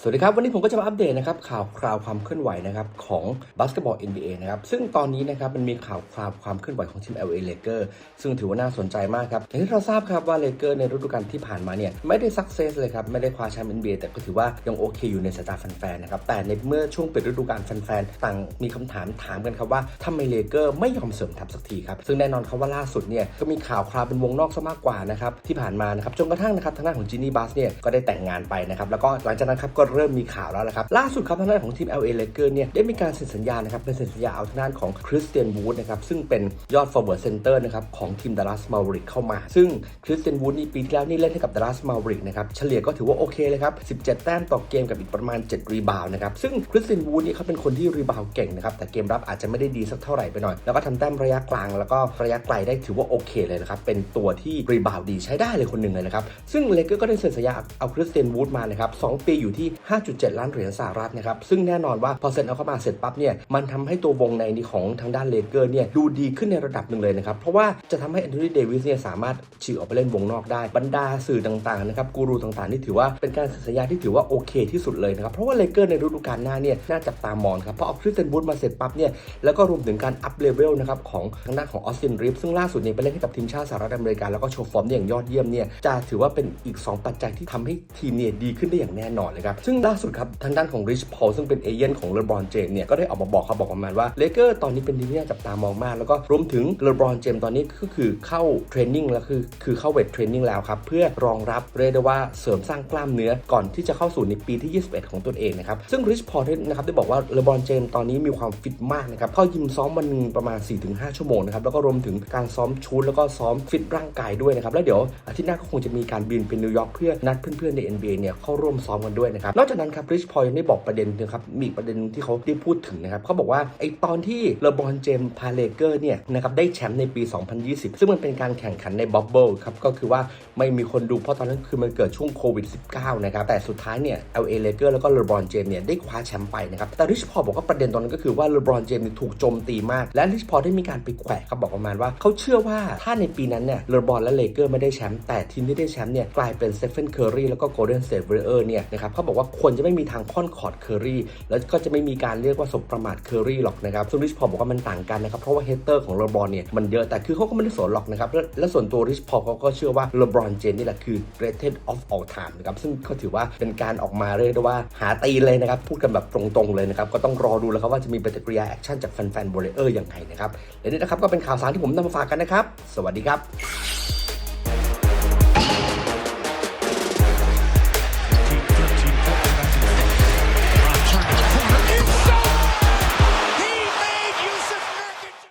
สวัสดีครับ วันนี้ผมก็จะมาอัปเดตนะครับข่าวคราวความเคลื่อนไหวนะครับของบาสเกตบอล NBA นะครับซึ่งตอนนี้นะครับมันมีข่าวคราวความเคลื่อนไหวของทีม LA Lakers ซึ่งถือว่าน่าสนใจมากครับอย่างที่เราทราบครับว่า Lakers ในฤดูกาลที่ผ่านมาเนี่ยไม่ได้สักเซสเลยครับไม่ได้คว้าแชมป์ NBA แต่ก็ถือว่ายังโอเคอยู่ในสายตาแฟนๆนะครับแต่ในเมื่อช่วงปิดฤดูกาลแฟนๆต่างมีคำถามถามกันครับว่าทำไมเลเกอร์ไม่ยอมเสริมทัพสักทีครับซึ่งแน่นอนครับว่าล่าสุดเนี่ยก็มีข่าวคราวเป็นวงนอกซะมากกว่านะครับที่ผ่านมานะครับจนกระทั่งนะครับทางด้านของจินนี่บัสเนี่ยก็ได้แต่งงานไปนะครับแล้วก็หลังจากนั้นครับก็เริ่มมีข่าวแล้วนะครับล่าสุดครับทางด้านของทีม LA Lakers เนี่ยได้มีการเซ็นสัญญานะครับเป็นเซ็นสัญญาเอาทางด้านของคริสเตียนวูดนะครับซึ่งเป็นยอด forward center นะครับของทีมดัลลัสมา v ริกเข้ามา ซึ่งคริสเตียนวูดนี่ปีที่แล้วนี่เล่นให้กับดัลลัสมา v ริกนะครับเฉลี่ยก็ถือว่าโอเคเลยครับ 17 แต้มต่อเกมกับอีกประมาณ 7 รีบาวนะครับซึ่งคริสเตียนวูดนี่เขาเป็นคนที่รีบาวเก่งนะครับแต่เกมรับอาจจะไม่ได้ดีสักเท่าไหร่ไปหน่อย แล้วก็ทำแต้มระยะกลางแล้วก็ระยะไกลได้ถือว่าโอเคเลยนะครับเป็นตัวที่รีบาวดีใช้ได้เลยคนหนึ่งเลยนะครับซึ่งเลเกอร์ก็ได้เซ็นสัญญาเอาคริสเตียนวูดมานะครับสองปีอยู่ที่5.7 ล้านเหรียญสหรัฐนะครับ ซึ่งแน่นอนว่าพอเซ็นเอาเข้ามาเสร็จปั๊บเนี่ย มันทำให้ตัววงในนี้ของทางด้านเลเกอร์เนี่ยดูดีขึ้นในระดับหนึ่งเลยนะครับ เพราะว่าจะทำให้แอนโทนีเดวิสเนี่ยสามารถฉีกออกไปเล่นวงนอกได้ บรรดาสื่อต่างๆนะครับ กูรูต่างๆ นี่ถือว่าเป็นการสัญญาที่ถือว่าโอเคที่สุดเลยนะครับ เพราะว่าเลเกอร์ในฤดูกาลหน้าเนี่ยน่าจับตามองครับ เพราะเอาคริสเตนบูธมาเสร็จปั๊บเนี่ย แล้วก็รวมถึงการอัพเลเวลนะครับของทางด้านของออสตินริฟซึ่งล่าสุดเนี่ยไปเล่นให้กับทีมชาติสหรัฐอเมริกาแล้วก็โชว์ฟอร์มได้อย่างยอดเยี่ยมเนี่ยจะถือว่าเป็นอีก 2 ปัจจัยที่ทำให้ทีมเนี่ยดีขึ้นได้อย่างแน่นอนเลยครับซึ่งล่าสุดครับทางด้านของริชพอลซึ่งเป็นเอเย่นของเลบรอนเจมเนี่ยก็ได้ออกมาบอกครับบอกประมาณว่าเลเกอร์ตอนนี้เป็นทีมที่น่าจับตามองมาก แล้วก็รวมถึงเลบรอนเจมตอนนี้ก็คือเข้าเทรนนิ่งแล้วคือคือเข้าเวทเทรนนิ่งแล้วครับเพื่อรองรับเรียกได้ว่าเสริมสร้างกล้ามเนื้อก่อนที่จะเข้าสู่ในปีที่ 21 ของตนเองนะครับซึ่งริชพอลนะครับได้บอกว่าเลบรอนเจมตอนนี้มีความฟิตมากนะครับเข้ายิมซ้อมวันหนึงประมาณ 4-5 ชั่วโมงนะครับแล้วก็รวมถึงการซ้อมชูดแล้วก็ซ้อมฟิตร่างกายด้วยนะครับแล้วเดี๋ยวอาทิตย์หน้าก็คงจะมีการบินไปนิวยอร์กเพื่อนัดเพื่อนๆใน NBA เนี่ยเข้าร่วมซ้อมกันด้วยนะครับนอกจากนั้นครับริชพอลยังได้บอกประเด็นนึงครับมีประเด็นที่เขาได้พูดถึงนะครับเขาบอกว่าไอตอนที่เลบรอนเจมส์พาเลเกอร์เนี่ยนะครับได้แชมป์ในปี 2020 ซึ่งมันเป็นการแข่งขันในบับเบิลครับก็คือว่าไม่มีคนดูเพราะตอนนั้นคือมันเกิดช่วงโควิด -19 นะครับแต่สุดท้ายเนี่ย LA Lakers แล้วก็เลบรอนเจมส์เนี่ยได้คว้าแชมป์ไปนะครับแต่ริชพอลบอกว่าประเด็นตอนนั้นก็คือว่าเลบรอนเจมส์ถูกโจมตีมาก และริชพอลได้มีการไปแขวะครับบอกประมาณว่าเขาเชื่อว่าถ้าในปีนั้นเนี่ยเลบรอนและเลเกอร์ไม่ได้แชมป์แต่ทีมที่ได้แชมป์เนี่ยกลายเป็นเซฟเฟนเคอร์รีแล้วก็โกลเด้นเตทเวอร์เนี่ยนะครับเขาบอกว่าควรจะไม่มีทางค่อนคอร์ดเคอรี่แล้วก็จะไม่มีการเรียกว่าสบประมาทเคอรี่หรอกนะครับซึ่งริชพอบอกว่ามันต่างกันนะครับเพราะว่าเฮเตอร์ของเลบรอนเนี่ยมันเยอะแต่คือเขาก็ไม่ได้สนหรอกนะครับและและส่วนตัวริชพอลเขาก็เชื่อว่าเลบรอนเจมนี่แหละคือ greatest of all time นะครับซึ่งก็ถือว่าเป็นการออกมาเรียกได้ว่าหาตีเลยนะครับพูดกันแบบตรงๆเลยนะครับก็ต้องรอดูแล้วครับว่าจะมีปฏิกิริยาแอคชั่นจากแฟนๆบเลเออร์ยังไงนะครับและนี่นะครับก็เป็นข่าวสารที่ผมนำมาฝากกันนะครับ สวัสดีครับ